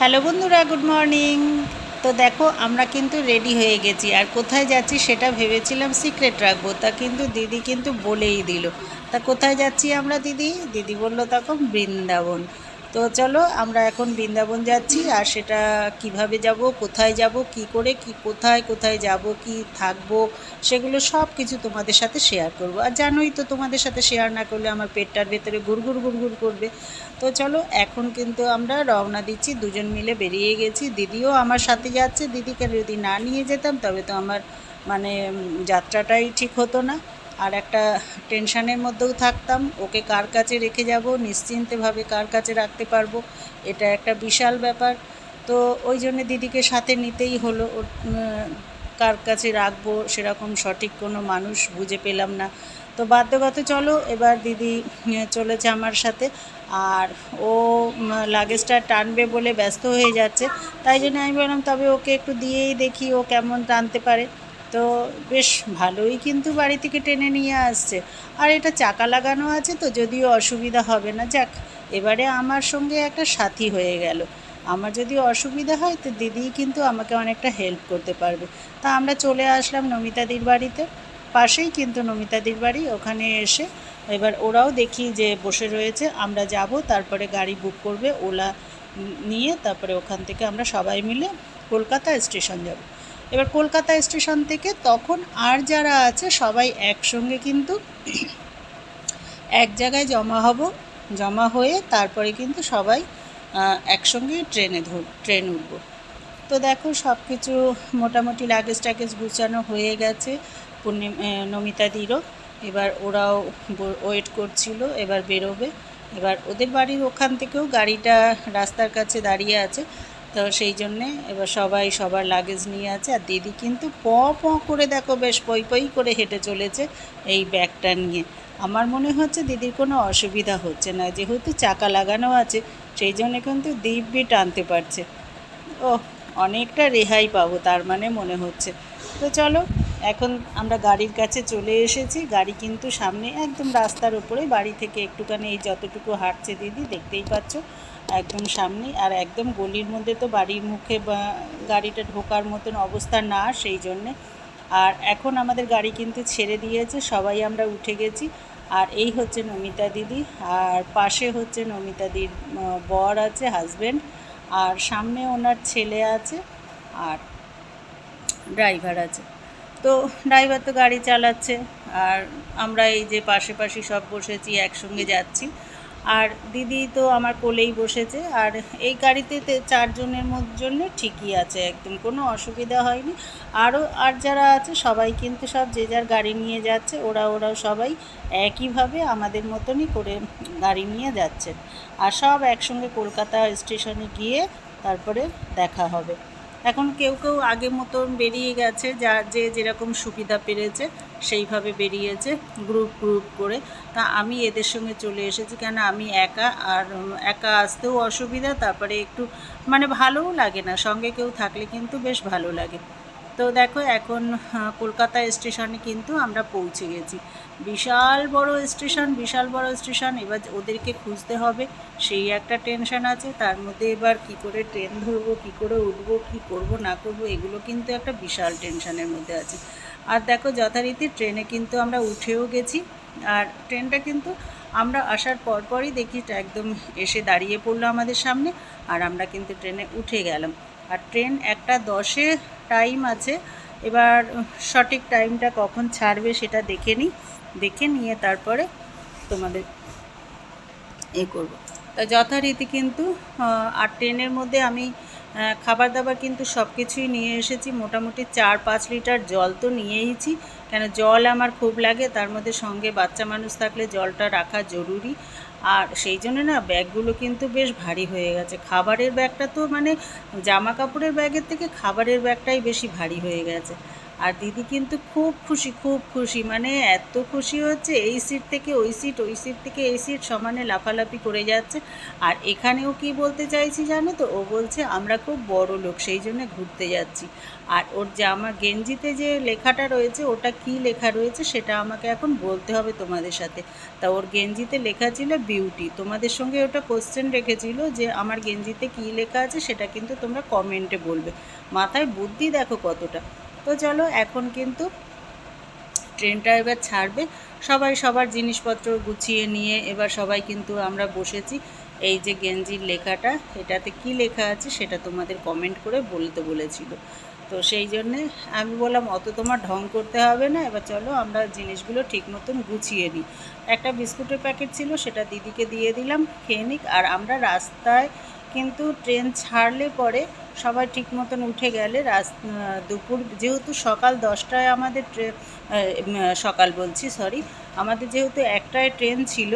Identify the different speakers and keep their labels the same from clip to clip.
Speaker 1: Hello বন্ধুরা, good morning. তো দেখো, আমরা কিন্তু রেডি হয়ে গেছি। আর কোথায় যাচ্ছি সেটা ভেবেছিলাম সিক্রেট রাখব, তা কিন্তু দিদি কিন্তু বলেই দিল। তা কোথায় যাচ্ছি আমরা, দিদি? দিদি বলল তখন বৃন্দাবন। তো চলো, আমরা এখন বৃন্দাবন যাচ্ছি, আর সেটা কীভাবে যাব, কোথায় যাব, কি করে, কি কোথায় কোথায় যাব, কি থাকব, সেগুলো সব কিছু তোমাদের সাথে শেয়ার করব। আর জানোই তো, তোমাদের সাথে শেয়ার না করলে আমার পেটটার ভেতরে গুড়গুড় গুড়গুড় করবে। তো চলো, এখন কিন্তু আমরা রওনা দিচ্ছি, দুজন মিলে বেরিয়ে গেছি। দিদিও আমার সাথে যাচ্ছে, দিদিকে যদি না নিয়ে যেতাম, তবে তো আমার মানে যাত্রাটাই ঠিক হতো না। আর একটা টেনশানের মধ্যেও থাকতাম, ওকে কার কাছে রেখে যাব, নিশ্চিন্তেভাবে কার কাছে রাখতে পারব, এটা একটা বিশাল ব্যাপার। তো ওই জন্য দিদিকে সাথে নিতেই হলো কার কাছে রাখব সেরকম সঠিক কোনো মানুষ বুঝে পেলাম না। তো বাধ্যগত চলো, এবার দিদি চলেছে আমার সাথে, আর ও লাগেজটা টানবে বলে ব্যস্ত হয়ে যাচ্ছে, তাই জন্য আমি বললাম, তবে ওকে একটু দিয়েই দেখি ও কেমন টানতে পারে। তো বেশ ভালোই কিন্তু বাড়ি থেকে টেনে নিয়ে আসছে। আর এটা চাকা লাগানো আছে তো, যদিও অসুবিধা হবে না। যাক, এবারে আমার সঙ্গে একটা সাথী হয়ে গেল। আমার যদি অসুবিধা হয় তো দিদি কিন্তু আমাকে অনেকটা হেল্প করতে পারবে। তা আমরা চলে আসলাম নমিতাদির বাড়িতে। পাশেই কিন্তু নমিতাদির বাড়ি, ওখানে এসে এবার ওরাও দেখি যে বসে রয়েছে। আমরা যাব, তারপরে গাড়ি বুক করবে, ওলা নিয়ে তারপরে ওখান থেকে আমরা সবাই মিলে কলকাতা স্টেশন যাব। এবার কলকাতা স্টেশন থেকে তখন আর যারা আছে, সবাই একসঙ্গে কিন্তু এক জায়গায় জমা হব, জমা হয়ে তারপরে কিন্তু সবাই একসঙ্গে ট্রেনে ধর ট্রেন উঠব। তো দেখো সব কিছু মোটামুটি লাগেজ টাগেজ গুছানো হয়ে গেছে পূর্ণিম নমিতাদিরও এবার ওরাও ওয়েট করছিল, এবার বেরোবে। এবার ওদের বাড়ির ওখান থেকেও গাড়িটা রাস্তার কাছে দাঁড়িয়ে আছে। তো সেই জন্যে এবার সবাই সবার লাগেজ নিয়ে আছে। আর দিদি কিন্তু প প করে দেখো বেশ পই পই করে হেঁটে চলেছে এই ব্যাগটা নিয়ে। আমার মনে হচ্ছে দিদির কোনো অসুবিধা হচ্ছে না, যেহেতু চাকা লাগানো আছে, সেই জন্য কিন্তু দিব্যি টানতে পারছে। ও অনেকটা রেহাই পাবো তার মানে মনে হচ্ছে। তো চলো, এখন আমরা গাড়ির কাছে চলে এসেছি। গাড়ি কিন্তু সামনে একদম রাস্তার উপরে, বাড়ি থেকে একটুখানি এই যতটুকু হাঁটছে দিদি, দেখতেই পাচ্ছ। একদম সামনে আর একদম গলির মধ্যে তো বাড়ির মুখে গাড়িটা ঢোকার মতন অবস্থা না সেই জন্যে। আর এখন আমাদের গাড়ি কিন্তু ছেড়ে দিয়েছে, সবাই আমরা উঠে গেছি। আর এই হচ্ছে নমিতা দিদি, আর পাশে হচ্ছে নমিতা দির বর আছে হাজবেন্ড আর সামনে ওনার ছেলে আছে, আর ড্রাইভার আছে। তো ড্রাইভার তো গাড়ি চালাচ্ছে, আর আমরা এই যে পাশে পাশে সব বসেছি, একসঙ্গে যাচ্ছি। আর দিদি তো আমার কোলেই বসেছে, আর এই গাড়িতে চারজনের জন্য ঠিকই আছে, একদম কোনো অসুবিধা হয়নি। আরও আর যারা আছে সবাই কিন্তু সব যে যার গাড়ি নিয়ে যাচ্ছে, ওরা, ওরাও সবাই একইভাবে আমাদের মতনই করে গাড়ি নিয়ে যাচ্ছে আর সব একসঙ্গে কলকাতা স্টেশনে গিয়ে তারপরে দেখা হবে। এখন কেউ কেউ আগে মতন বেরিয়ে গেছে, যা, যে যেরকম সুবিধা পেরেছে সেইভাবে বেরিয়েছে গ্রুপ গ্রুপ করে। তা আমি এদের সঙ্গে চলে এসেছি কেন? আমি একা আর একা আসতেও অসুবিধা, তারপরে একটু মানে ভালোও লাগে না, সঙ্গে কেউ থাকলে কিন্তু বেশ ভালো লাগে। তো দেখো এখন কলকাতা স্টেশনে কিন্তু আমরা পৌঁছে গেছি। বিশাল বড় স্টেশন, বিশাল বড় স্টেশন, এবার ওদেরকে খুঁজতে হবে। সেই একটা টেনশন আছে, তার মধ্যে এবার কি করে ট্রেন ধরবো, কি করে উঠবো, কি করব, না করব, এগুলো কিন্তু একটা বিশাল টেনশনের মধ্যে আছে। আর দেখো, যথারীতি ট্রেনে কিন্তু আমরা উঠেও গেছি। আর ট্রেনটা কিন্তু আমরা আসার পরপরই দেখি, একদম এসে দাঁড়িয়ে পড়ল আমাদের সামনে, আর আমরা কিন্তু ট্রেনে উঠে গেলাম। আর ট্রেন একটা দশে টাইম আছে, এবার সঠিক টাইমটা কখন ছাড়বে সেটা দেখে নিই। দেখে নিয়ে তারপরে তোমাদের এ করব। তা যথারীতি কিন্তু আর ট্রেনের মধ্যে আমি খাবার দাবার কিন্তু সব কিছুই নিয়ে এসেছি। মোটামুটি চার পাঁচ লিটার জল তো নিয়েইছি। কেন জল আমার খুব লাগে, তার মধ্যে সঙ্গে বাচ্চা মানুষ থাকলে জলটা রাখা জরুরি। আর সেই জন্য না, ব্যাগগুলো কিন্তু বেশ ভারী হয়ে গেছে। খাবারের ব্যাগটা তো মানে জামা কাপড়ের ব্যাগের থেকে খাবারের ব্যাগটাই বেশি ভারী হয়ে গেছে। আর দিদি কিন্তু খুব খুশি খুব খুশি। মানে এত খুশি হচ্ছে এই সিট থেকে ওই সিট ওই সিট থেকে এই সিট সমানে লাফালাফি করে যাচ্ছে। আর এখানেও কি বলতে চাইছি জানো তো? ও বলছে, আমরা খুব বড় লোক, সেই জন্য ঘুরতে যাচ্ছি। আর ওর জামা গেঞ্জিতে যে লেখাটা রয়েছে, ওটা কি লেখা রয়েছে সেটা আমাকে এখন বলতে হবে তোমাদের সাথে। তা ওর গেঞ্জিতে লেখা ছিল বিউটি তোমাদের সঙ্গে ওটা কোশ্চেন রেখেছিল যে, আমার গেঞ্জিতে কী লেখা আছে সেটা কিন্তু তোমরা কমেন্টে বলবে। মাথায় বুদ্ধি দেখো কতটা। তো চলো, এখন কিন্তু ট্রেনটা এবার ছাড়বে। সবাই সবার জিনিসপত্র গুছিয়ে নিয়ে এবার সবাই কিন্তু আমরা বসেছি। এই যে গেঞ্জির লেখাটা, এটাতে কি লেখা আছে সেটা তোমাদের কমেন্ট করে বলতে বলেছিল। তো সেই জন্যে আমি বললাম, অত তোমার ঢং করতে হবে না। এবার চলো আমরা জিনিসগুলো ঠিক মতন গুছিয়ে নিই। একটা বিস্কুটের প্যাকেট ছিল, সেটা দিদিকে দিয়ে দিলাম, খেয়ে নিক। আর আমরা রাস্তায় কিন্তু ট্রেন ছাড়লে পরে সবাই ঠিক মতন উঠে গেলে রাস দুপুর, যেহেতু সকাল দশটায় আমাদের ট্রেন সকাল বলছি সরি আমাদের যেহেতু একটায় ট্রেন ছিল,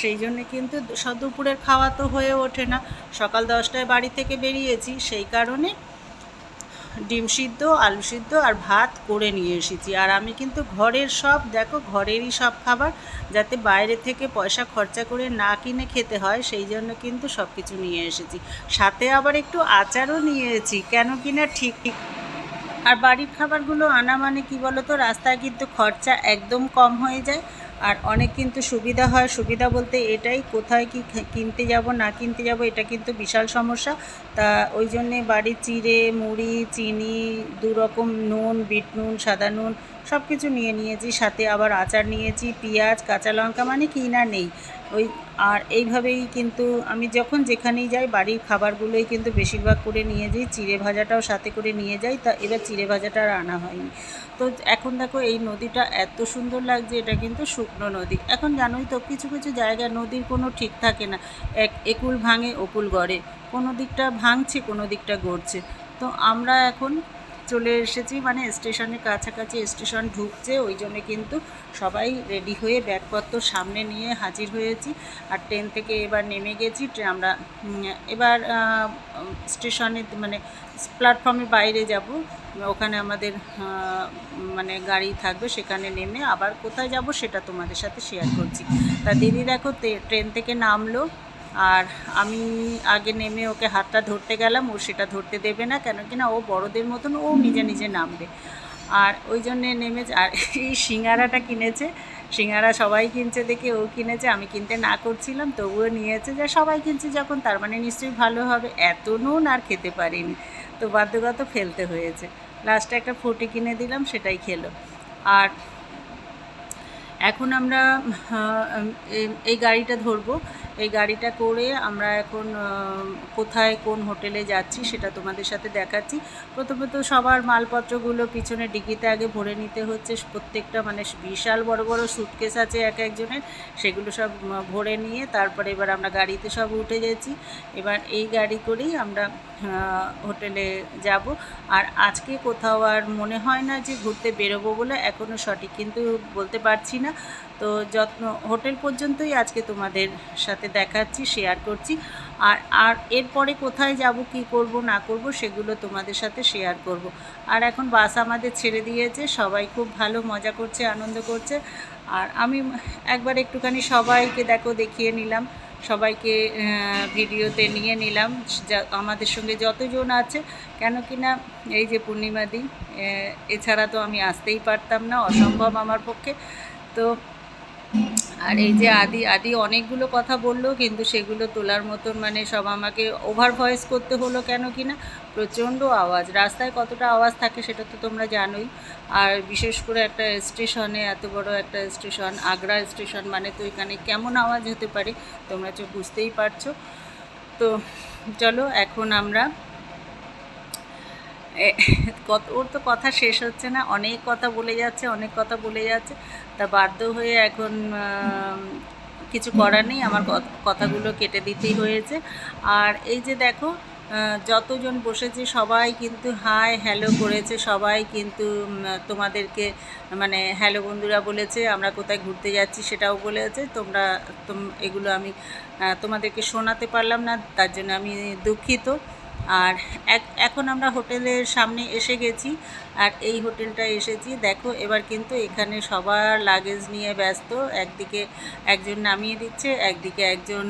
Speaker 1: সেই জন্য কিন্তু দুপুরের খাওয়া তো হয়ে ওঠে না। সকাল দশটায় বাড়ি থেকে বেরিয়েছি, সেই কারণে ডিম সিদ্ধ, আলু সিদ্ধ আর ভাত করে নিয়ে এসেছি। আর আমি কিন্তু ঘরের সব, দেখো ঘরেরই সব খাবার, যাতে বাইরে থেকে পয়সা খরচা করে না কিনে খেতে হয়, সেই জন্য কিন্তু সব কিছু নিয়ে এসেছি। সাথে আবার একটু আচারও নিয়েছি, কেন কিনা ঠিক ঠিক। আর বাড়ির খাবারগুলো আনা মানে কি বলো তো রাস্তায় কিন্তু খরচা একদম কম হয়ে যায়। আর অনেক কিন্তু সুবিধা হয়। সুবিধা বলতে এটাই, কোথায় কি কিনতে যাব, না কিনতে যাব, এটা কিন্তু বিশাল সমস্যা। তা ওই জন্যে বাড়ির চিড়ে, মুড়ি, চিনি দু রকম নুন, বিট নুন, সাদা নুন সব কিছু নিয়ে নিয়েছি, সাথে আবার আচার নিয়েছি, পেঁয়াজ, কাঁচা লঙ্কা মানে কিনা নেই। ওই, আর এইভাবেই কিন্তু আমি যখন যেখানেই যাই, বাড়ির খাবারগুলোই কিন্তু বেশিরভাগ করে নিয়ে যাই, চিড়ে ভাজাটাও সাথে করে নিয়ে যাই, তা এবার চিড়ে ভাজাটা আর আনা হয়নি। তো এখন দেখো, এই নদীটা এত সুন্দর লাগছে, এটা কিন্তু শুকনো নদী। এখন জানোই তো, কিছু কিছু জায়গায় নদীর কোনো ঠিক থাকে না। এক একুল ভাঙে, অকুল গড়ে। কোনো দিকটা ভাঙছে, কোনো দিকটা গড়ছে। তো আমরা এখন চলে এসেছি মানে স্টেশনের কাছাকাছি স্টেশন ঢুকছে, ওই জন্য কিন্তু সবাই রেডি হয়ে ব্যাগপত্র সামনে নিয়ে হাজির হয়েছি। আর ট্রেন থেকে এবার নেমে গেছি আমরা এবার স্টেশনে মানে প্ল্যাটফর্মের বাইরে যাব। ওখানে আমাদের মানে গাড়ি থাকবে, সেখানে নেমে আবার কোথায় যাব সেটা তোমাদের সাথে শেয়ার করছি। তা দিদি দেখো ট্রেন থেকে নামলো। আর আমি আগে নেমে ওকে হাতটা ধরতে গেলাম, ও সেটা ধরতে দেবে না কেন কি না ও বড়দের মতন, ও নিজে নিজে নামবে। আর ওই জন্যে নেমে আর এই সিঙ্গারাটা কিনেছে, সিঙ্গারা সবাই কিনছে দেখে ও কিনেছে, আমি কিনতে না করছিলাম, তবুও নিয়েছে যে, সবাই কিনছে যখন, তার মানে নিশ্চয়ই ভালো হবে, এত নুন আর খেতে পারিনি। তো বাধ্যগত ফেলতে হয়েছে। লাস্টে একটা ফুটি কিনে দিলাম, সেটাই খেলো। আর এখন আমরা এই- এই গাড়িটা ধরবো। এই গাড়িটা করে আমরা এখন কোথায় কোন হোটেলে যাচ্ছি সেটা তোমাদের সাথে দেখাচ্ছি। প্রথমে তো সবার মালপত্রগুলো পিছনে ডিকিতে আগে ভরে নিতে হচ্ছে। প্রত্যেকটা মানে বিশাল বড় বড় সুটকেস আছে এক একজনের, সেগুলো সব ভরে নিয়ে তারপরে এবার আমরা গাড়িতে সব উঠে গেছি। এবার এই গাড়ি করেই আমরা হোটেলে যাব। আর আজকে কোথাও আর মনে হয় না যে ঘুরতে বেরোবো বলে এখনও সঠিক কিন্তু বলতে পারছি না। তো যত্ন, হোটেল পর্যন্তই আজকে তোমাদের সাথে দেখাচ্ছি শেয়ার করছি। আর আর এরপরে কোথায় যাব, কি করব, না করব, সেগুলো তোমাদের সাথে শেয়ার করব। আর এখন বাস আমাদের ছেড়ে দিয়েছে, সবাই খুব ভালো, মজা করছে, আনন্দ করছে। আর আমি একবার একটুখানি সবাইকে দেখো, দেখিয়ে নিলাম। সবাইকে ভিডিওতে নিয়ে নিলাম। আমাদের সঙ্গে যতজন আছে, কেন কি না, এই যে পূর্ণিমাদি এছাড়া তো আমি আসতেই পারতাম না, অসম্ভব আমার পক্ষে। তো আর এই যে আদি আদি অনেকগুলো কথা বলল, কিন্তু সেগুলো তোলার মতন মানে সব আমাকে ওভার ভয়েস করতে হলো কেন কি না প্রচণ্ড আওয়াজ। রাস্তায় কতটা আওয়াজ থাকে সেটা তো তোমরা জানোই। আর বিশেষ করে একটা স্টেশনে এত বড় একটা স্টেশন আগ্রা স্টেশন মানে তো এখানে কেমন আওয়াজ হতে পারে, তোমরা তো বুঝতেই পারছ। তো চলো, এখন আমরা কত ওর তো কথা শেষ হচ্ছে না। অনেক কথা বলে যাচ্ছে, অনেক কথা বলে যাচ্ছে। তা বাধ্য হয়ে এখন কিছু করার নেই। আমার কথাগুলো কেটে দিতেই হয়েছে। আর এই যে দেখো যতজন বসেছে, সবাই কিন্তু হাই হ্যালো করেছে। সবাই কিন্তু তোমাদেরকে মানে হ্যালো বন্ধুরা বলেছে, আমরা কোথায় ঘুরতে যাচ্ছি সেটাও বলেছে। তোমরা, তোম, এগুলো আমি তোমাদেরকে শোনাতে পারলাম না, তার জন্য আমি দুঃখিত। আর এখন আমরা হোটেলের সামনে এসে গেছি, আর এই হোটেলটা এসেছি। দেখো, এবার কিন্তু এখানে সবার লাগেজ নিয়ে ব্যস্ত। একদিকে একজন নামিয়ে দিচ্ছে, একদিকে একজন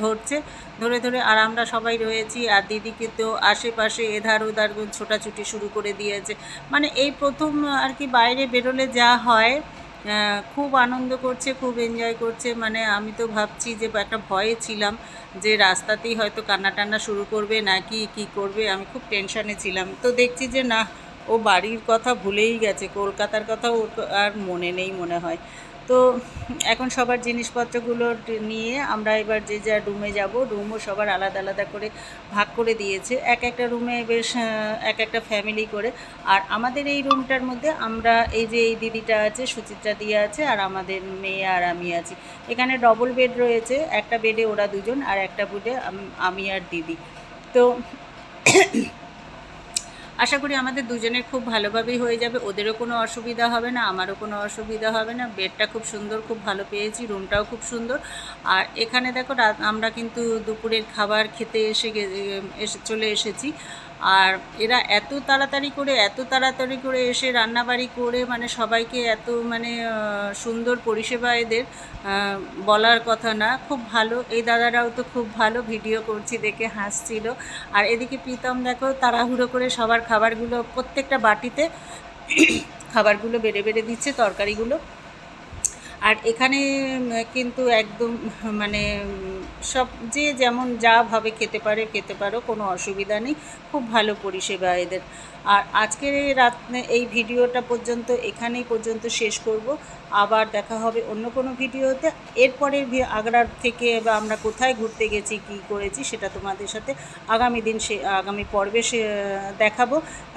Speaker 1: ধরছে। ধরে ধরে আর আমরা সবাই রয়েছি, আর দিদিকে তো আশেপাশে এধার ওধার ছোটাছুটি শুরু করে দিয়েছে। মানে এই প্রথম আর কি বাইরে বেরোলে যা হয় খুব আনন্দ করছে, খুব এনজয় করছে। মানে আমি তো ভাবছি যে একটা ভয়ে ছিলাম যে রাস্তাতেই হয়তো কান্না টান্না শুরু করবে, নাকি কি করবে, আমি খুব টেনশানে ছিলাম। তো দেখছি যে না, ও বাড়ির কথা ভুলেই গেছে, কলকাতার কথা ওর আর মনে নেই মনে হয়। তো এখন সবার জিনিসপত্রগুলো নিয়ে আমরা এবার যে যা রুমে যাব রুমও সবার আলাদা আলাদা করে ভাগ করে দিয়েছে। এক একটা রুমে বেশ এক একটা ফ্যামিলি করে। আর আমাদের এই রুমটার মধ্যে আমরা এই যে এই দিদিটা আছে, সুচিত্রা দিয়ে আছে, আর আমাদের মেয়ে আর আমি আছি। এখানে ডবল বেড রয়েছে, একটা বেডে ওরা দুজন, আর একটা বেডে আমি আর দিদি। তো আশা করি আমাদের দুজনের খুব ভালোভাবেই হয়ে যাবে। ওদেরও কোনো অসুবিধা হবে না, আমারও কোনো অসুবিধা হবে না। বেডটা খুব সুন্দর, খুব ভালো পেয়েছি, রুমটাও খুব সুন্দর। আর এখানে দেখো আমরা কিন্তু দুপুরের খাবার খেতে এসে এসে চলে এসেছি। আর এরা এত তাড়াতাড়ি করে, এত তাড়াতাড়ি করে এসে রান্নাবাড়ি করে মানে সবাইকে এত মানে সুন্দর পরিষেবা এদের বলার কথা না। খুব ভালো, এই দাদারাও তো খুব ভালো, ভিডিও করছি দেখে হাসছিল। আর এদিকে প্রীতম দেখো, তাড়াহুড়ো করে সবার খাবারগুলো, প্রত্যেকটা বাটিতে খাবারগুলো বেড়ে বেড়ে দিচ্ছে, তরকারিগুলো। আর এখানে কিন্তু একদম মানে সব যে যেমন যা ভাবে খেতে পারে, খেতে পারো, কোনো অসুবিধা নেই। খুব ভালো পরিষেবা এদের। আর আজকের রাত, এই ভিডিওটা পর্যন্ত, এখানেই পর্যন্ত শেষ করব। আবার দেখা হবে অন্য কোনো ভিডিওতে। এরপরে আগ্রার থেকে বা আমরা কোথায় ঘুরতে গেছি, কি করেছি সেটা তোমাদের সাথে আগামী দিন সে আগামী পর্বে সে দেখাবো।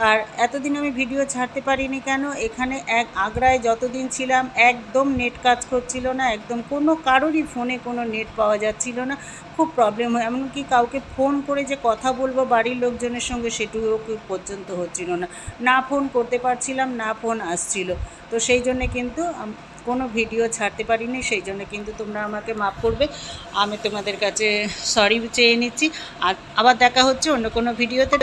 Speaker 1: আর এতদিন আমি ভিডিও ছাড়তে পারিনি কেন? এখানে এক আগ্রায় যতদিন ছিলাম, একদম নেট কাজ করছিল না, একদম কোনো কারোরই ফোনে কোনো নেট পাওয়া যাচ্ছিল না। খুব প্রবলেম হয়। এমনকি কাউকে ফোন করে যে কথা বলব বাড়ির লোকজনের সঙ্গে সেটুকুও পর্যন্ত হচ্ছিল না। না ফোন করতে পারছিলাম, না ফোন আসছিল। তো সেই জন্যে কিন্তু কোনো ভিডিও ছাড়তে পারিনি। সেই জন্য কিন্তু তোমরা আমাকে মাফ করবে। আমি তোমাদের কাছে সরি চেয়ে নিচ্ছি। আর আবার দেখা হচ্ছে অন্য কোনো ভিডিওতে